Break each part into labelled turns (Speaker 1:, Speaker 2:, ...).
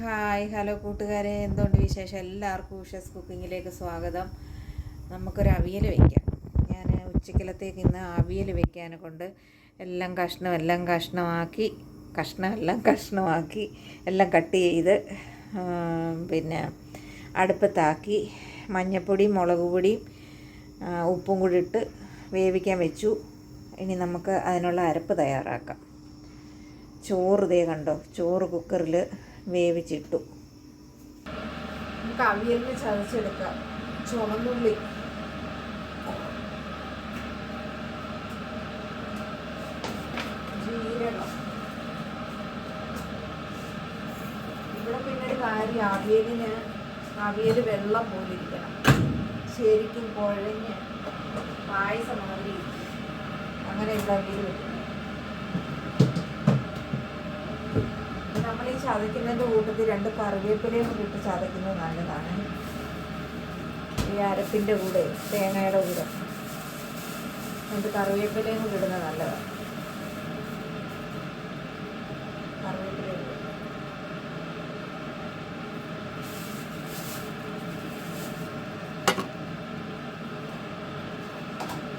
Speaker 1: Hi hello കൂട്ടുകാരെ. എന്തുകൊണ്ട് വിശേഷം? എല്ലാവർക്കും ഉഷസ് കുക്കിങ്ങിലേക്ക് സ്വാഗതം. നമുക്കൊരു അവിയൽ വയ്ക്കാം ഞാൻ ഉച്ചക്കലത്തേക്ക് ഇന്ന് അവിയൽ വയ്ക്കാനെ കൊണ്ട് എല്ലാം കഷ്ണം എല്ലാം കഷ്ണമാക്കി കഷ്ണം എല്ലാം കഷ്ണമാക്കി എല്ലാം കട്ട് ചെയ്ത് പിന്നെ അടുപ്പത്താക്കി മഞ്ഞൾപ്പൊടിയും മുളക് പൊടിയും ഉപ്പും കൂടി ഇട്ട് വേവിക്കാൻ വെച്ചു. ഇനി നമുക്ക് അതിനുള്ള അരപ്പ് തയ്യാറാക്കാം. ചോറ് ദേ കണ്ടോ? ചോറ് കുക്കറിൽ വേവിച്ചിട്ടു. നമുക്ക് അവിയലിന് ചതച്ചെടുക്കാം. ചുവന്നുള്ളി. ജീരകം. ഇവിടെ പിന്നെ ഒരു കാര്യം അവിയലിന് അവിയൽ വെള്ളം പോലെ ശരിക്കും കുഴഞ്ഞ് പായസം മാറി അങ്ങനെ ഇവിടെ അവിയൽ നമ്മൾ ഈ ചതയ്ക്കുന്നതിന്റെ കൂട്ടത്തിൽ രണ്ട് കറിവേപ്പിലയും കൂടി ഇട്ട് ചതയ്ക്കുന്നത് നല്ലതാണ്. ഈ അരപ്പിന്റെ കൂടെ തേങ്ങയുടെ കൂടെ. രണ്ട് കറിവേപ്പിലയും കൂടി ഇടുന്നത് നല്ലതാണ്. കറിവേപ്പില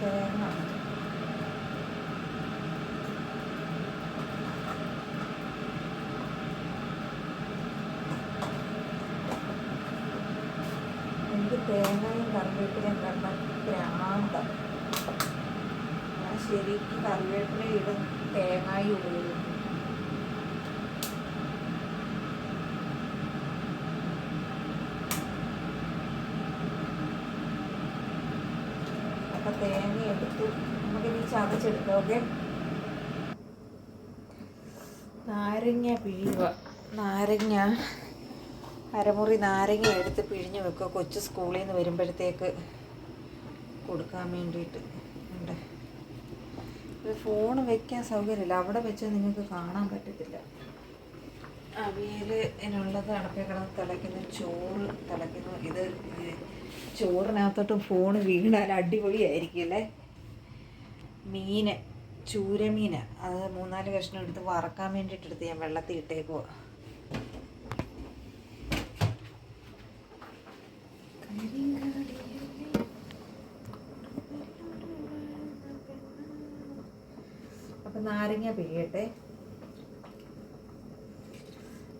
Speaker 1: തേങ്ങ എനിക്ക് തേങ്ങയും കറിവേപ്പിലയും കണ്ട ഭ്രാന്ത. ഞാൻ ശരിക്കും കറിവേപ്പില ഇടും തേങ്ങായി ഉപയോഗിക്കും തേങ്ങ എടുത്തു. നമുക്കിനി ചതച്ചെടുക്കാം ഓക്കെ? നാരങ്ങ പിഴിയുക നാരങ്ങ. അരമുറി നാരങ്ങ എടുത്ത് പിഴിഞ്ഞ് വെക്കുക. കൊച്ചു സ്കൂളിൽ നിന്ന് വരുമ്പോഴത്തേക്ക് കൊടുക്കാൻ വേണ്ടിയിട്ട്. ഉണ്ട് ഫോൺ വെക്കാൻ സൗകര്യമില്ല. അവിടെ വെച്ചാൽ നിങ്ങൾക്ക് കാണാൻ പറ്റത്തില്ല. അവിയൽ എന്നുള്ളത് അടപ്പേ കിടന്ന് തിളയ്ക്കുന്നു ചോറ് തിളയ്ക്കുന്നു. ഇത് ചോറിനകത്തോട്ടും ചോറിനകത്തോട്ട് ഫോൺ വീണാൽ അടിപൊളിയായിരിക്കും അല്ലേ? മീൻ ചൂരമീൻ. അത് മൂന്നാൽ കഷ്ണം എടുത്ത് വറക്കാൻ വേണ്ടിയിട്ട് എടുത്ത് ഞാൻ വെള്ളത്തിൽ ഇട്ടേക്കുവാ. അപ്പം നാരങ്ങ പിഴിയട്ടെ.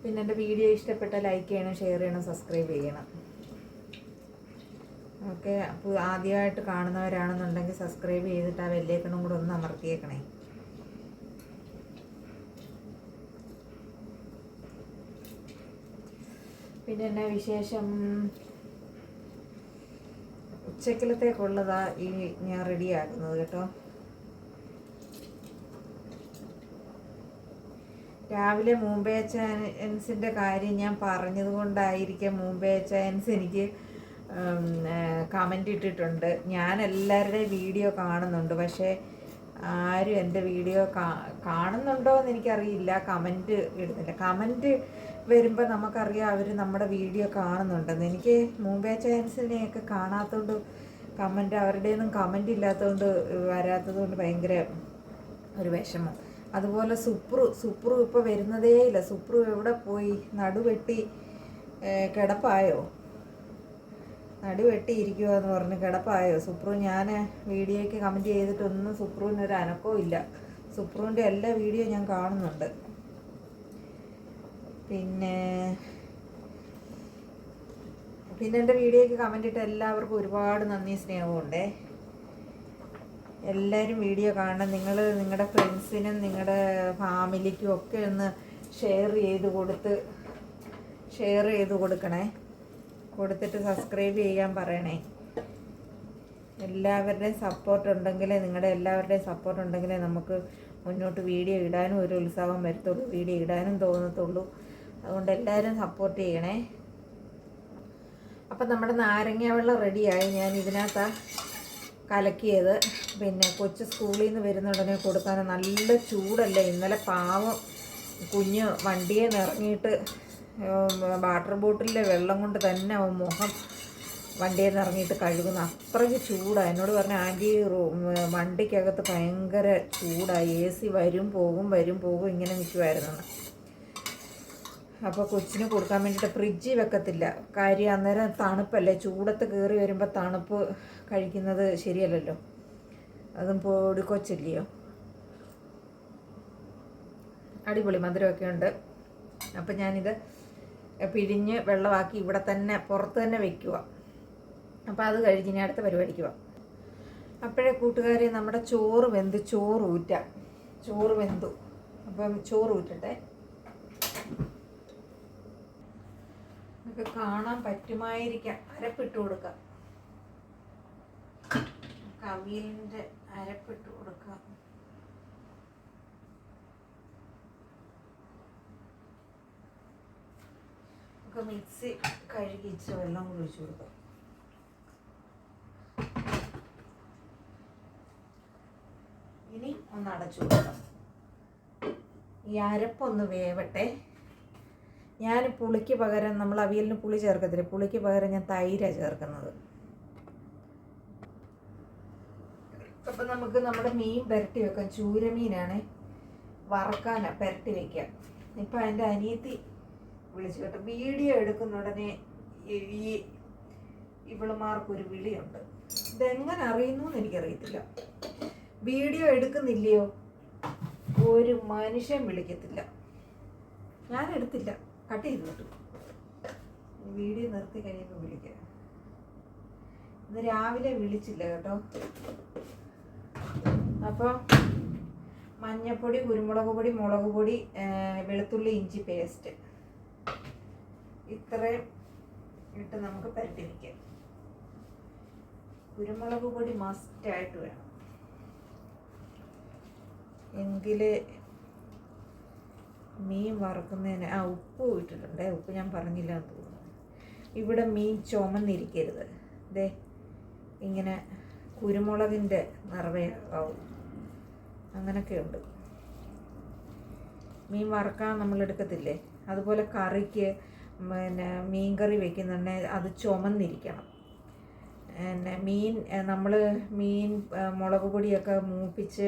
Speaker 1: പിന്നെ എന്റെ വീഡിയോ ഇഷ്ടപ്പെട്ട ലൈക്ക് ചെയ്യണം ഷെയർ ചെയ്യണം സബ്സ്ക്രൈബ് ചെയ്യണം. ഓക്കെ അപ്പോൾ ആദ്യമായിട്ട് കാണുന്നവരാണെന്നുണ്ടെങ്കിൽ സബ്സ്ക്രൈബ് ചെയ്തിട്ട് ആ വെല്ലേക്കണം കൂടെ ഒന്ന് അമർത്തിയേക്കണേ. പിന്നെ എന്നാ വിശേഷം? ഉച്ചക്കലത്തേക്കുള്ളതാ ഈ ഞാൻ റെഡിയാക്കുന്നത് കേട്ടോ. രാവിലെ മുംബൈ ചാൻസിന്റെ കാര്യം ഞാൻ പറഞ്ഞത് കൊണ്ടായിരിക്കാം മുംബൈ ചാൻസ് എനിക്ക് കമന്റ് ഇട്ടിട്ടുണ്ട്. ഞാൻ എല്ലാവരുടെയും വീഡിയോ കാണുന്നുണ്ട്. പക്ഷേ ആരും എന്റെ വീഡിയോ കാണുന്നുണ്ടോ എന്ന് എനിക്കറിയില്ല. കമന്റ് ഇടുന്നില്ല. കമന്റ് വരുമ്പോൾ നമുക്കറിയാം അവർ നമ്മുടെ വീഡിയോ കാണുന്നുണ്ടെന്ന്. എനിക്ക് മുംബൈ ചാൻസിനെയൊക്കെ കാണാത്തതുകൊണ്ട് കമന്റ് അവരുടെയൊന്നും കമന്റ് ഇല്ലാത്തതുകൊണ്ട് വരാത്തതുകൊണ്ട് ഭയങ്കര ഒരു വിഷമം. അതുപോലെ സുപ്രു സുപ്രു ഇപ്പോൾ വരുന്നതേ ഇല്ല. സുപ്രു എവിടെ പോയി? നടുവെട്ടി കിടപ്പായോ? നടുവെട്ടി ഇരിക്കുക എന്ന് പറഞ്ഞ് കിടപ്പായോ? സുപ്രു ഞാൻ വീഡിയോയ്ക്ക് കമന്റ് ചെയ്തിട്ടൊന്നും സുപ്രുവിന് ഒരു അനക്കവും ഇല്ല. സുപ്രുവിന്റെ എല്ലാ വീഡിയോ ഞാൻ കാണുന്നുണ്ട്. പിന്നെ പിന്നെ എന്റെ വീഡിയോയ്ക്ക് കമന്റ് ഇട്ട എല്ലാവർക്കും ഒരുപാട് നന്ദി സ്നേഹമുണ്ടേ എല്ലാവരും വീഡിയോ കാണണം. നിങ്ങൾ നിങ്ങളുടെ ഫ്രണ്ട്സിനും നിങ്ങളുടെ ഫാമിലിക്കും ഒക്കെ ഒന്ന് ഷെയർ ചെയ്ത് കൊടുത്ത് ഷെയർ ചെയ്ത് കൊടുക്കണേ. കൊടുത്തിട്ട് സബ്സ്ക്രൈബ് ചെയ്യാൻ പറയണേ. എല്ലാവരുടെയും സപ്പോർട്ട് ഉണ്ടെങ്കിലേ നിങ്ങളുടെ എല്ലാവരുടെയും സപ്പോർട്ട് ഉണ്ടെങ്കിലേ നമുക്ക് മുന്നോട്ട് വീഡിയോ ഇടാനും ഒരു ഉത്സാഹം വരത്തുള്ളൂ. വീഡിയോ ഇടാനും തോന്നത്തുള്ളൂ. അതുകൊണ്ട് എല്ലാവരും സപ്പോർട്ട് ചെയ്യണേ. അപ്പം നമ്മുടെ നാരങ്ങ വെള്ളം റെഡിയായി ഞാൻ ഇതിനകത്ത് കലക്കിയത്. പിന്നെ കൊച്ചു സ്കൂളിൽ നിന്ന് വരുന്ന ഉടനെ കൊടുക്കാൻ നല്ല ചൂടല്ലേ. ഇന്നലെ പാവം കുഞ്ഞ് വണ്ടിയെ നിറങ്ങിയിട്ട് വാട്ടർ ബോട്ടിലെ വെള്ളം കൊണ്ട് തന്നെ അവൻ മുഖം വണ്ടിയിൽ നിറങ്ങിയിട്ട് കഴുകുന്ന. അത്രയ്ക്ക് ചൂടാണ് എന്നോട് പറഞ്ഞ ആന്റി വണ്ടിക്കകത്ത് ഭയങ്കര ചൂടായി എ സി വരും പോകും വരും പോകും ഇങ്ങനെ നിൽക്കുമായിരുന്നു അപ്പോൾ കൊച്ചിന് കൊടുക്കാൻ വേണ്ടിയിട്ട് ഫ്രിഡ്ജ് വെക്കത്തില്ല. കാര്യം അന്നേരം തണുപ്പല്ലേ? ചൂടത്ത് കയറി വരുമ്പോൾ തണുപ്പ് കഴിക്കുന്നത് ശരിയല്ലല്ലോ. അതും പൊടി കൊച്ചില്ലയോ? അടിപൊളി മധുരമൊക്കെ ഉണ്ട്. അപ്പം ഞാനിത് പിഴിഞ്ഞ് വെള്ളമാക്കി ഇവിടെ തന്നെ പുറത്ത് തന്നെ വെക്കുക. അപ്പോൾ അത് കഴിഞ്ഞ് ഇനി അടുത്ത പരിപാടിക്കുക അപ്പോഴേ കൂട്ടുകാരെ നമ്മുടെ ചോറ് വെന്ത് ചോറ് ഊറ്റ. ചോറ് വെന്തു. അപ്പം ചോറ് ഊറ്റട്ടെ? നമുക്ക് കാണാൻ പറ്റുമായിരിക്കാം. അരപ്പിട്ട് കൊടുക്കാം. കവിയലിന്റെ അരപ്പിട്ട് കൊടുക്കാം. നമുക്ക് മിക്സി കഴുകി ഇച്ചിരി വെള്ളം കൂടി ഒഴിച്ചു കൊടുക്കാം. ഇനി ഒന്ന് അടച്ചു കൊടുക്കാം. ഈ അരപ്പൊന്ന് വേവട്ടെ. ഞാൻ പുളിക്ക് പകരം നമ്മൾ അവിയലിന് പുളി ചേർക്കത്തില്ല? പുളിക്ക് പകരം ഞാൻ തൈരാണ് ചേർക്കുന്നത്. അപ്പം നമുക്ക് നമ്മുടെ മീൻ പുരട്ടി വെക്കാം. ചൂരമീനാണ്. വറക്കാനാണ് പുരട്ടി വെക്കാം ഇപ്പം എന്റെ അനിയത്തി വിളിച്ചു കേട്ടോ. വീഡിയോ എടുക്കുന്ന ഉടനെ ഈ- ഇവളുമാർക്കൊരു വിളിയുണ്ട്. ഇതെങ്ങനെ അറിയുന്നു എന്ന് എനിക്കറിയത്തില്ല. വീഡിയോ എടുക്കുന്നില്ലയോ? ഒരു മനുഷ്യൻ വിളിക്കത്തില്ല. ഞാൻ എടുത്തില്ല. കട്ട് ചെയ്ത് വിട്ടു. വീഡിയോ നിർത്തി കഴിയുമ്പോൾ വിളിക്കാം. ഇന്ന് രാവിലെ വിളിച്ചില്ല കേട്ടോ. അപ്പോൾ മഞ്ഞപ്പൊടി കുരുമുളക് പൊടി മുളക് പൊടി വെളുത്തുള്ളി ഇഞ്ചി പേസ്റ്റ്. ഇത്രയും ഇട്ട് നമുക്ക് പരട്ടി വയ്ക്കാം കുരുമുളക് പൊടി മസ്റ്റായിട്ട് വേണം. എങ്കിലേ മീൻ വറുക്കുന്നതിന് ആ ഉപ്പ് ഇട്ടിട്ടുണ്ട് ഉപ്പ് ഞാൻ പറഞ്ഞില്ല എന്ന് തോന്നുന്നു. ഇവിടെ മീൻ ചുമന്നിരിക്കരുത്. ദേ ഇങ്ങനെ കുരുമുളകിന്റെ നിറവേ ആവും അങ്ങനൊക്കെ ഉണ്ട് മീൻ വറുക്കാൻ നമ്മൾ എടുക്കത്തില്ലേ? അതുപോലെ കറിക്ക് പിന്നെ മീൻ കറി വെക്കുന്നുണ്ടെങ്കിൽ അത് ചുമന്നിരിക്കണം. പിന്നെ മീൻ നമ്മൾ മീൻ മുളക് പൊടിയൊക്കെ മൂപ്പിച്ച്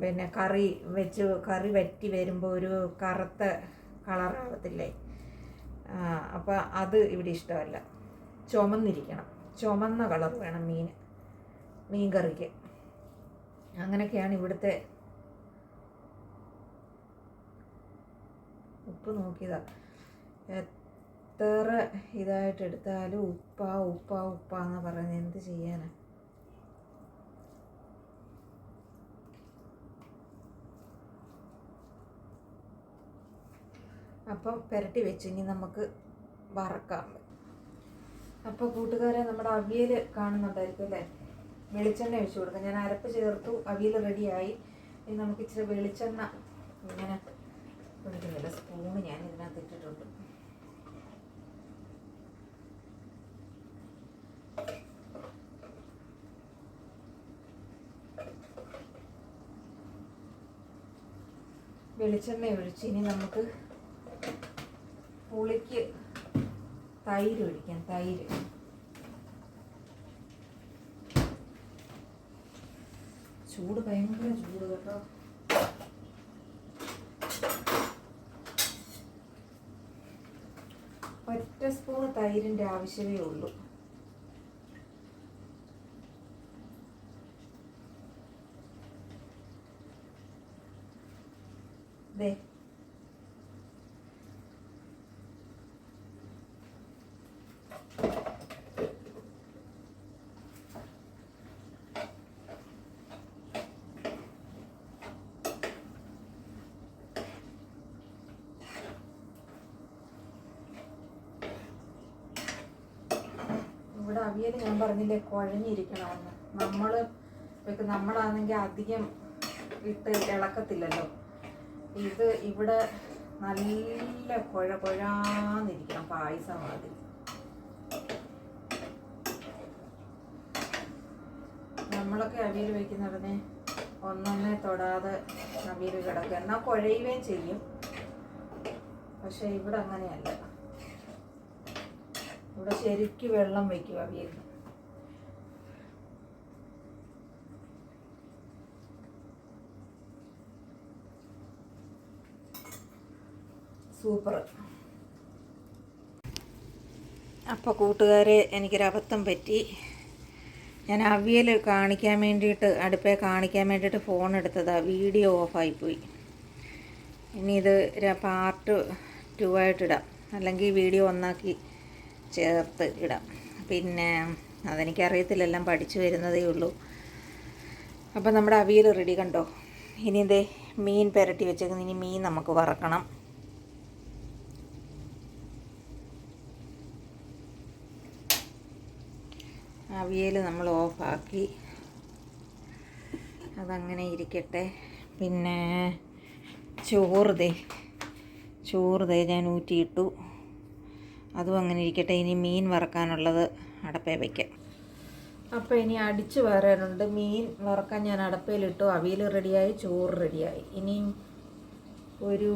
Speaker 1: പിന്നെ കറി വെച്ച് കറി വറ്റി വരുമ്പോൾ ഒരു കറുത്ത കളറാവത്തില്ലേ അപ്പോൾ അത് ഇവിടെ ഇഷ്ടമല്ല. ചുമന്നിരിക്കണം. ചുമന്ന കളർ വേണം മീൻ മീൻ കറിക്ക്. അങ്ങനെയൊക്കെയാണ് ഇവിടുത്തെ ഉപ്പ് നോക്കിയതാ. എത്ര ഇതായിട്ട് എടുത്താലും ഉപ്പാ ഉപ്പാ ഉപ്പാന്ന് പറഞ്ഞ് എന്ത് ചെയ്യാനാ? അപ്പം പുരട്ടി വെച്ച് ഇനി നമുക്ക് വറക്കാം. അപ്പോൾ കൂട്ടുകാരെ നമ്മുടെ അവിയൽ കാണുന്നുണ്ടായിരിക്കും അല്ലേ? വെളിച്ചെണ്ണ ഒഴിച്ചു കൊടുക്കാം. ഞാൻ അരപ്പ് ചേർത്തു അവിയൽ റെഡിയായി. ഇനി നമുക്ക് ഇച്ചിരി വെളിച്ചെണ്ണ ഇങ്ങനെ ഒഴിക്കുന്നില്ല. സ്പൂണ് ഞാൻ ഇതിനകത്ത് ഇട്ടിട്ടുണ്ട്. വെളിച്ചെണ്ണ ഒഴിച്ച് ഇനി നമുക്ക് പുളിക്ക് തൈര് ഒഴിക്കാം തൈര്. ചൂട് ഭയങ്കര ചൂട് കേട്ടോ. ഒറ്റ സ്പൂൺ തൈരിന്റെ ആവശ്യമേ ഉള്ളൂ. ദേ ഇവിടെ അവിയൽ ഞാൻ പറഞ്ഞില്ലേ കുഴഞ്ഞിരിക്കണമെന്ന്. നമ്മൾ ഇപ്പം നമ്മളാണെങ്കിൽ അധികം ഇട്ട് ഇളക്കത്തില്ലല്ലോ. ഇത് ഇവിടെ നല്ല കുഴ കുഴാന്നിരിക്കണം പായസം മാതിരി. നമ്മളൊക്കെ അവിയൽ വയ്ക്കുന്നുടനെ ഒന്നൊന്നേ തൊടാതെ അവിയൽ കിടക്കുക എന്നാൽ കുഴയുകയും ചെയ്യും. പക്ഷേ ഇവിടെ അങ്ങനെയല്ല. ഇവിടെ ശരിക്ക് വെള്ളം വയ്ക്കുക അവിയലിന്. സൂപ്പർ. അപ്പോൾ കൂട്ടുകാരെ എനിക്കൊരബദ്ധം പറ്റി. ഞാൻ അവിയൽ കാണിക്കാൻ വേണ്ടിയിട്ട് അടുപ്പേ കാണിക്കാൻ വേണ്ടിയിട്ട് ഫോൺ എടുത്തതാണ് വീഡിയോ ഓഫായിപ്പോയി ഇനി ഇത് പാർട്ട് ടു ആയിട്ടിടാം അല്ലെങ്കിൽ വീഡിയോ ഒന്നാക്കി ചേർത്ത് ഇടാം. പിന്നെ അതെനിക്കറിയത്തില്ല എല്ലാം പഠിച്ചു വരുന്നതേ ഉള്ളൂ. അപ്പം നമ്മുടെ അവിയൽ റെഡി കണ്ടോ? ഇനി എന്തേ? മീൻ പുരട്ടി വെച്ചേക്കുന്ന. ഇനി മീൻ നമുക്ക് വറക്കണം. അവിയൽ നമ്മൾ ഓഫാക്കി. അതങ്ങനെ ഇരിക്കട്ടെ. പിന്നെ ചോറ് ദേ. ചോറ് ദേ ഞാൻ ഊറ്റിയിട്ടു. അതും അങ്ങനെ ഇരിക്കട്ടെ ഇനി മീൻ വറക്കാനുള്ളത് അടപ്പേ വയ്ക്കാം അപ്പോൾ ഇനി അടിച്ച് വരാനുണ്ട്. മീൻ വറക്കാൻ ഞാൻ അടപ്പയിലിട്ടു അവിയൽ റെഡിയായി ചോറ് റെഡിയായി. ഇനി ഒരു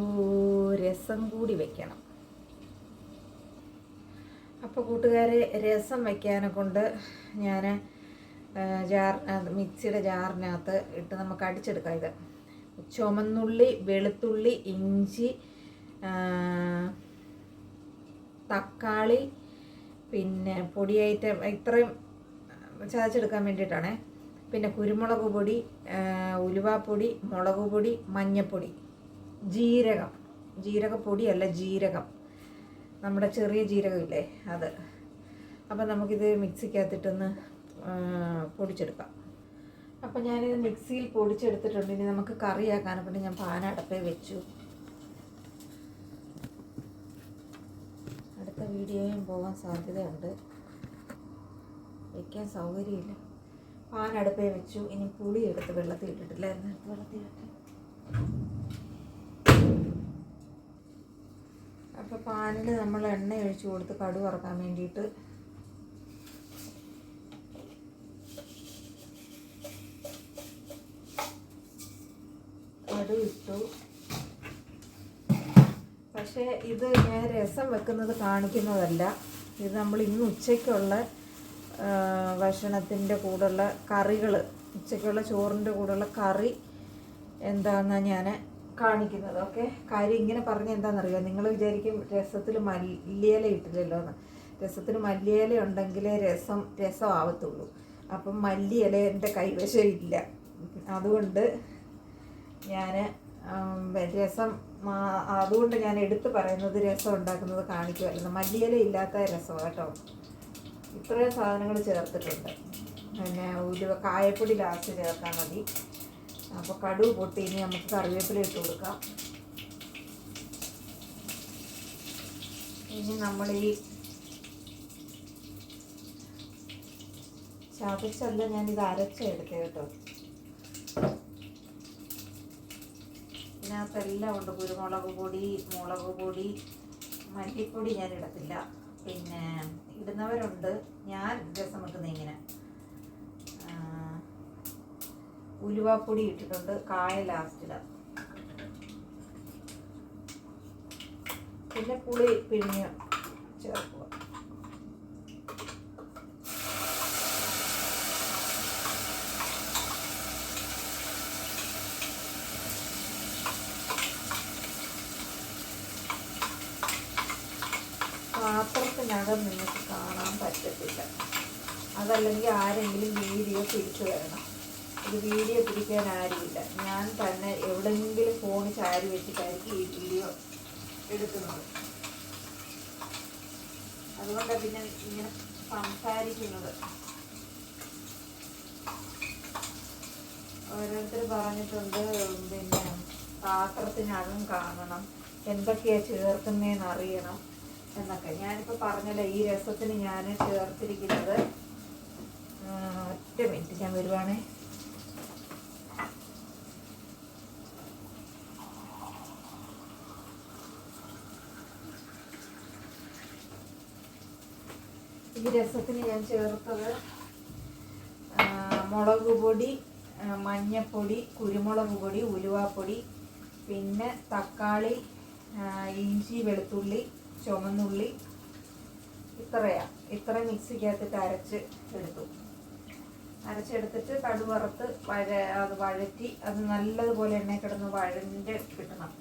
Speaker 1: രസം കൂടി വെക്കണം. അപ്പോൾ കൂട്ടുകാരെ രസം വയ്ക്കാനെ കൊണ്ട് ഞാൻ ജാർ മിക്സിയുടെ ജാറിനകത്ത് ഇട്ട് നമുക്ക് അടിച്ചെടുക്കാം ഇത്. ചുമന്നുള്ളി വെളുത്തുള്ളി ഇഞ്ചി തക്കാളി പിന്നെ പൊടി ഐറ്റം ഇത്രയും ചതച്ചെടുക്കാൻ വേണ്ടിയിട്ടാണേ. പിന്നെ കുരുമുളക് പൊടി ഉലുവാപ്പൊടി മുളക് പൊടി മഞ്ഞൾപ്പൊടി ജീരകം. ജീരകപ്പൊടിയല്ല ജീരകം. നമ്മുടെ ചെറിയ ജീരകമില്ലേ അത്. അപ്പം നമുക്കിത് മിക്സിക്കകത്തിട്ടൊന്ന് പൊടിച്ചെടുക്കാം. അപ്പം ഞാനിത് മിക്സിയിൽ പൊടിച്ചെടുത്തിട്ടുണ്ട്. ഇനി നമുക്ക് കറിയാക്കാൻ അപ്പം ഞാൻ പാനടപ്പേ വെച്ചു അടുത്ത വീഡിയോയും പോകാൻ സാധ്യതയുണ്ട്. വയ്ക്കാൻ സൗകര്യമില്ല. പാൻ അടുപ്പേ വെച്ചു. ഇനി പുളി എടുത്ത് വെള്ളത്തിൽ ഇട്ടിട്ടില്ലായിരുന്നു വെള്ളത്തിൽ അപ്പോൾ പാനിൽ നമ്മൾ എണ്ണ ഒഴിച്ച് കൊടുത്ത് കടു ഇറക്കാൻ വേണ്ടിയിട്ട് കടു ഇട്ടു പക്ഷേ ഇത് രസം വെക്കുന്നത് കാണിക്കുന്നതല്ല. ഇത് നമ്മൾ ഇന്ന് ഉച്ചയ്ക്കുള്ള ഭക്ഷണത്തിന്റെ കൂടെയുള്ള കറികൾ ഉച്ചയ്ക്കുള്ള ചോറിന്റെ കൂടെയുള്ള കറി എന്താണെന്നാണ് ഞാൻ കാണിക്കുന്നത്. ഓക്കെ? കാര്യം ഇങ്ങനെ പറഞ്ഞ എന്താണെന്നറിയോ നിങ്ങൾ വിചാരിക്കും രസത്തിൽ മല്ലിയില ഇട്ടില്ലല്ലോ എന്ന്. രസത്തിൽ മല്ലിയില ഉണ്ടെങ്കിലേ രസം രസമാവത്തുള്ളൂ അപ്പം മല്ലിയില എന്റെ കൈവശം ഇല്ല. അതുകൊണ്ട് ഞാൻ രസം അതുകൊണ്ട് ഞാൻ എടുത്തു പറയുന്നത് രസം ഉണ്ടാക്കുന്നത് കാണിക്കുമായിരുന്നു മല്ലിയില ഇല്ലാത്ത രസം കേട്ടോ. ഇത്രയും സാധനങ്ങൾ ചേർത്തിട്ടുണ്ട്. പിന്നെ ഉലുവ കായപ്പൊടി ലാസ്റ്റ് ചേർത്താൽ മതി. അപ്പോൾ കടുവ് പൊട്ടി ഇനി നമുക്ക് കറിവേപ്പില ഇട്ട് കൊടുക്കാം. ഇനി നമ്മൾ ഈ ചതച്ചല്ല ഞാനിത് അരച്ചെടുത്തേ കേട്ടോ. ഇതിനകത്തെല്ലാം ഉണ്ട്. കുരുമുളക് പൊടി മുളക് പൊടി മല്ലിപ്പൊടി ഞാൻ ഇടത്തില്ല. പിന്നെ ഇടുന്നവരുണ്ട്. ഞാൻ രസം വെക്കുന്നത് ഇങ്ങനെ ഉലുവാപ്പൊടി ഇട്ടിട്ടുണ്ട്. കായ ലാസ്റ്റിടാം പിന്നെ പുളി പിഴിഞ്ഞ് ചേർക്കുക പാത്രത്തിനകം നിങ്ങൾക്ക് കാണാൻ പറ്റത്തില്ല. അതല്ലെങ്കിൽ ആരെങ്കിലും വീഡിയോ പിടിച്ചു വരണം. ഇത് വീഡിയോ പിടിക്കാൻ ആരുമില്ല. ഞാൻ തന്നെ എവിടെയെങ്കിലും ഫോൺ ചാരി വെച്ചിട്ടായിരിക്കും ഈ വീഡിയോ എടുക്കുന്നത്. അതുകൊണ്ടാണ് പിന്നെ ഇങ്ങനെ സംസാരിക്കുന്നത്. ഓരോരുത്തർ പറഞ്ഞിട്ടുണ്ട് പിന്നെ പാത്രത്തിനകം കാണണം. എന്തൊക്കെയാണ് ചേർക്കുന്നതെന്ന് അറിയണം. എന്നൊക്കെ. ഞാനിപ്പോൾ പറഞ്ഞല്ലോ ഈ രസത്തിന് ഞാൻ ചേർത്തിരിക്കുന്നത്. ഒറ്റ മിനിറ്റ് ഞാൻ വരുവാണേ. ഈ രസത്തിന് ഞാൻ ചേർത്തത് മുളക് പൊടി മഞ്ഞപ്പൊടി കുരുമുളക് പൊടി ഉലുവാപ്പൊടി പിന്നെ തക്കാളി ഇഞ്ചി വെളുത്തുള്ളി ചുമന്നുള്ളി ഇത്രയാ. ഇത്ര മിക്സിക്കകത്തിട്ട് അരച്ച് എടുത്തു. അരച്ചെടുത്തിട്ട് കടുവറുത്ത് വഴ അത് വഴറ്റി അത് നല്ലതുപോലെ എണ്ണ കിടന്ന് വഴഞ്ഞ് കിട്ടണം.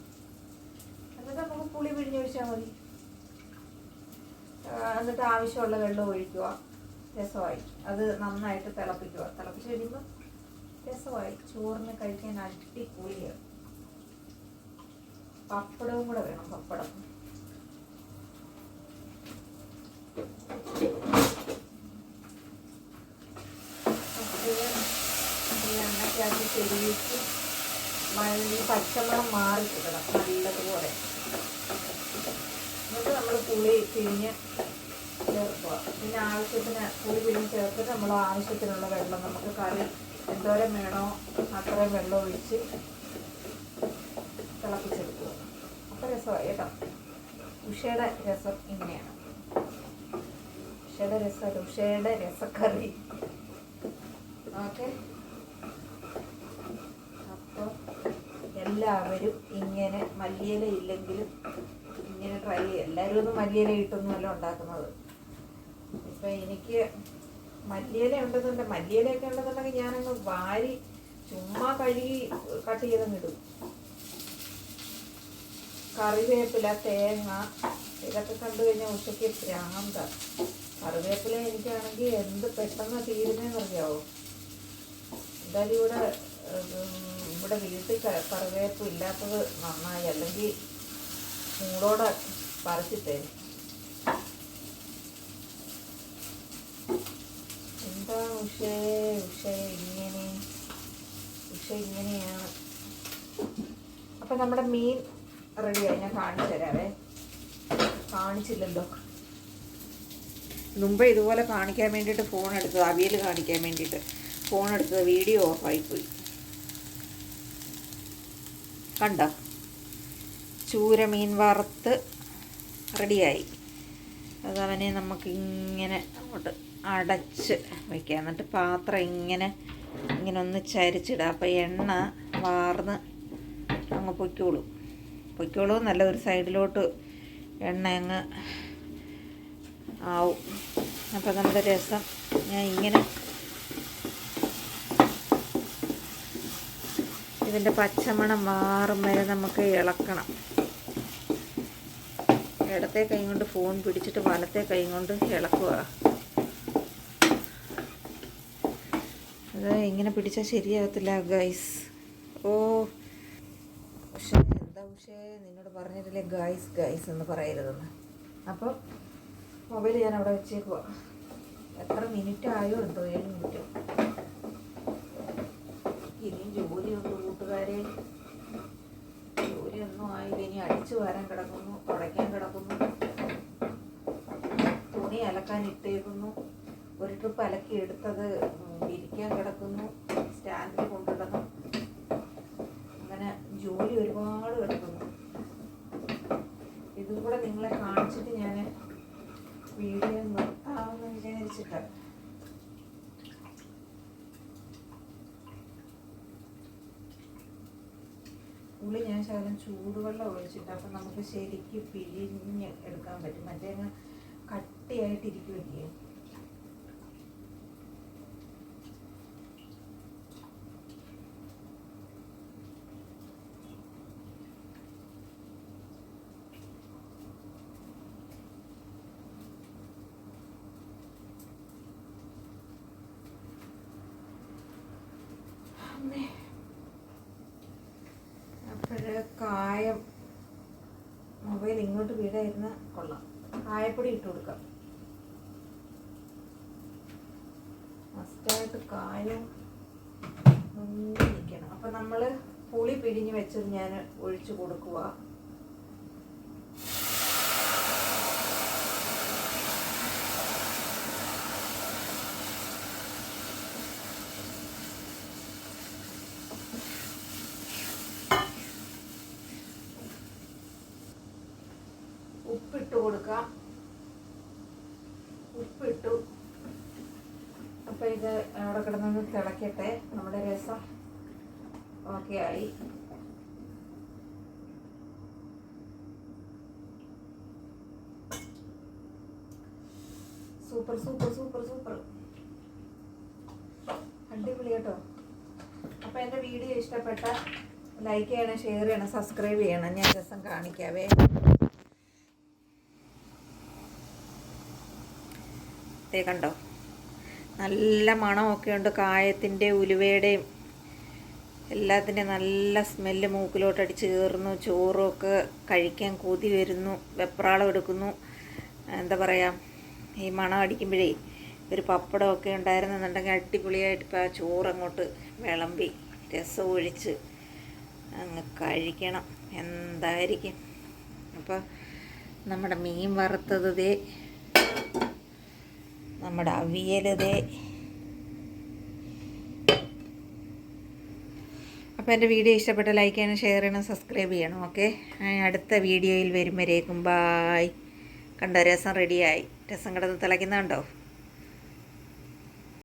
Speaker 1: എന്നിട്ട് നമുക്ക് പുളി പിഴിഞ്ഞൊഴിച്ചാൽ മതി. എന്നിട്ട് ആവശ്യമുള്ള വെള്ളം ഒഴിക്കുക. രസമായി. അത് നന്നായിട്ട് തിളപ്പിക്കുക. തിളപ്പിച്ച് കഴിയുമ്പോൾ രസമായി. ചോറിന് കഴിക്കാൻ അടിപൊളിയാണ്. പപ്പടവും കൂടെ വേണം പപ്പടം അപ്പോൾ ഈ എണ്ണയ്ക്കകത്ത് മഞ്ഞ പച്ചമണം മാറി കിട്ടണം നല്ലതുപോലെ. എന്നിട്ട് നമ്മൾ പുളി പിഴിഞ്ഞ് ചേർക്കുക. പിന്നെ ആവശ്യത്തിന് പുളി പിഴിഞ്ഞ് ചേർത്തിട്ട് നമ്മൾ ആവശ്യത്തിനുള്ള വെള്ളം നമുക്ക് കറി എന്തോരം വേണോ അത്രയും വെള്ളം ഒഴിച്ച് തിളപ്പിച്ചെടുക്കുക. അപ്പോൾ രസമാണ് കേട്ടോ. ഉഷയുടെ രസം ഇങ്ങനെയാണ്. ഉഷയുടെ രസം ഉഷയുടെ രസക്കറി. ഓക്കെ അപ്പോൾ എല്ലാവരും ഇങ്ങനെ മല്ലിയില ഇല്ലെങ്കിലും ഇങ്ങനെ ട്രൈ ചെയ്യുക എല്ലാവരും ഒന്നും മല്ലിയില ഇട്ടൊന്നുമല്ല ഉണ്ടാക്കുന്നത്. ഇപ്പം എനിക്ക് മല്ലിയില ഉണ്ടെന്നുണ്ടെങ്കിൽ മല്ലിയിലയൊക്കെ ഉണ്ടെന്നുണ്ടെങ്കിൽ ഞാനങ്ങ് വാരി ചുമ്മാ കഴുകി കട്ട് ചെയ്തങ്ങ് ഇടും. കറിവേപ്പില തേങ്ങ ഇതൊക്കെ കണ്ടു കഴിഞ്ഞാൽ ഉച്ചയ്ക്ക് ഭ്രാന്ത. കറിവേപ്പില എനിക്കാണെങ്കിൽ എന്ത് പെട്ടെന്ന് തീരുന്നതെന്ന് അറിയാവോ എന്തായാലും ഇവിടെ ഇവിടെ വീട്ടിൽ കറിവേപ്പ് ഇല്ലാത്തത് നന്നായി അല്ലെങ്കിൽ ചൂടോടെ പറിച്ചിട്ടേ എന്താ ഉഷേ ഉഷേ ഇങ്ങനെ? ഉഷ ഇങ്ങനെയാണ് അപ്പം നമ്മുടെ മീൻ റെഡിയായി ഞാൻ കാണിച്ചു തരാവേ. കാണിച്ചില്ലല്ലോ. മുമ്പ് ഇതുപോലെ കാണിക്കാൻ വേണ്ടിയിട്ട് ഫോൺ എടുത്തത് അവിയൽ കാണിക്കാൻ വേണ്ടിയിട്ട് ഫോൺ എടുത്തത് വീഡിയോ ഓഫായിപ്പോയി കണ്ടോ? ചൂര മീൻ വറുത്ത് റെഡിയായി. അതവനെ നമുക്ക് ഇങ്ങനെ അങ്ങോട്ട് അടച്ച് വയ്ക്കാം എന്നിട്ട് പാത്രം ഇങ്ങനെ ഇങ്ങനെ ഒന്ന് ചരിച്ചിടുക അപ്പോൾ എണ്ണ വാർന്ന് അങ്ങ് പൊയ്ക്കോളും. പൊയ്ക്കോളും നല്ല ഒരു സൈഡിലോട്ട് എണ്ണ അങ്ങ് ആവും. അപ്പോൾ നമ്മുടെ രസം ഞാൻ ഇങ്ങനെ ഇതിന്റെ പച്ചമണം മാറും വരെ നമുക്ക് ഇളക്കണം. ഇടത്തെ കൈ കൊണ്ട് ഫോൺ പിടിച്ചിട്ട് വലത്തെ കൈ കൊണ്ട് ഇളക്കുക. അത് ഇങ്ങനെ പിടിച്ചാൽ ശരിയാകത്തില്ല ഗൈസ് ഓ പക്ഷേ എന്താ പക്ഷേ നിന്നോട് പറഞ്ഞിട്ടില്ലേ ഗൈസ് ഗൈസ് എന്ന് പറയരുതെന്ന്. അപ്പോൾ മൊബൈൽ ഞാൻ അവിടെ വെച്ചേക്കുക എത്ര മിനിറ്റ് ആയോ എന്തോ ഏഴ് മിനിറ്റോ ജോലിയൊന്നും ആയി ഇനി അടിച്ചു വാരാൻ കിടക്കുന്നു തുടയ്ക്കാൻ കിടക്കുന്നു. തുണി അലക്കാൻ ഇട്ടേക്കുന്നു. ഒരു ട്രിപ്പ് അലക്കി എടുത്തത് വിരിക്കാൻ കിടക്കുന്നു. സ്റ്റാൻഡിൽ കൊണ്ടിടണം അങ്ങനെ ജോലി ഒരുപാട് കിടക്കുന്നു. ഇതും കൂടെ നിങ്ങളെ കാണിച്ചിട്ട് ഞാൻ വീഡിയോ നിർത്താമെന്ന് വിചാരിച്ചിട്ടാണ്. പുളി ഞാൻ ശകലം ചൂടുവെള്ളം ഒഴിച്ചിട്ട് അപ്പം നമുക്ക് ശരിക്ക് പിഴിഞ്ഞ് എടുക്കാൻ പറ്റും. മറ്റേ കട്ടിയായിട്ടിരിക്കുമല്ലേ അമ്മേ അപ്പോഴ് കായം മൊബൈൽ ഇങ്ങോട്ട് വീടായിരുന്ന കൊള്ളാം. കായപ്പൊടി ഇട്ട് കൊടുക്കാം. മസ്റ്റായിട്ട് കായം നിൽക്കണം. അപ്പം നമ്മൾ പുളി പിഴിഞ്ഞ് വെച്ചത് ഞാൻ ഒഴിച്ചു കൊടുക്കുക ഉപ്പിട്ട് കൊടുക്കാം ഉപ്പിട്ടു. അപ്പോൾ ഇത് അവിടെ കിടന്നൊന്ന് തിളക്കട്ടെ. നമ്മുടെ രസം ഓക്കെ ആയി. Super super super super. അടിപൊളി കേട്ടോ. അപ്പോൾ എന്റെ വീഡിയോ ഇഷ്ടപ്പെട്ട ലൈക്ക് ചെയ്യണം ഷെയർ ചെയ്യണം സബ്സ്ക്രൈബ് ചെയ്യണം. ഞാൻ രസം കാണിക്കാവേ. ദേ കണ്ടോ? നല്ല മണമൊക്കെ ഉണ്ട് കായത്തിന്റെ ഉലുവയുടെയും എല്ലാത്തിന്റെയും നല്ല സ്മെല്ല് മൂക്കിലോട്ടടിച്ച് കയറുന്നു ചോറൊക്കെ കഴിക്കാൻ കൊതി വരുന്നു വെപ്രാളം എടുക്കുന്നു. എന്താ പറയുക ഈ മണം അടിക്കുമ്പോഴേ ഒരു പപ്പടമൊക്കെ ഉണ്ടായിരുന്നെന്നുണ്ടെങ്കിൽ അടിപൊളിയായിട്ട് ഇപ്പോൾ ആ ചോറങ്ങോട്ട് വിളമ്പി രസം ഒഴിച്ച് അങ്ങ് കഴിക്കണം. എന്തായിരിക്കും? അപ്പോൾ നമ്മുടെ മീൻ വറുത്തത് നമ്മുടെ അവിയലതേ. അപ്പോൾ എന്റെ വീഡിയോ ഇഷ്ടപ്പെട്ട ലൈക്ക് ചെയ്യണം ഷെയർ ചെയ്യണം സബ്സ്ക്രൈബ് ചെയ്യണം ഓക്കെ അടുത്ത വീഡിയോയിൽ വരുമ്പോഴേക്കും ബായ് കണ്ട രസം റെഡിയായി രസം കിടന്ന് തിളയ്ക്കുന്നുണ്ടോ?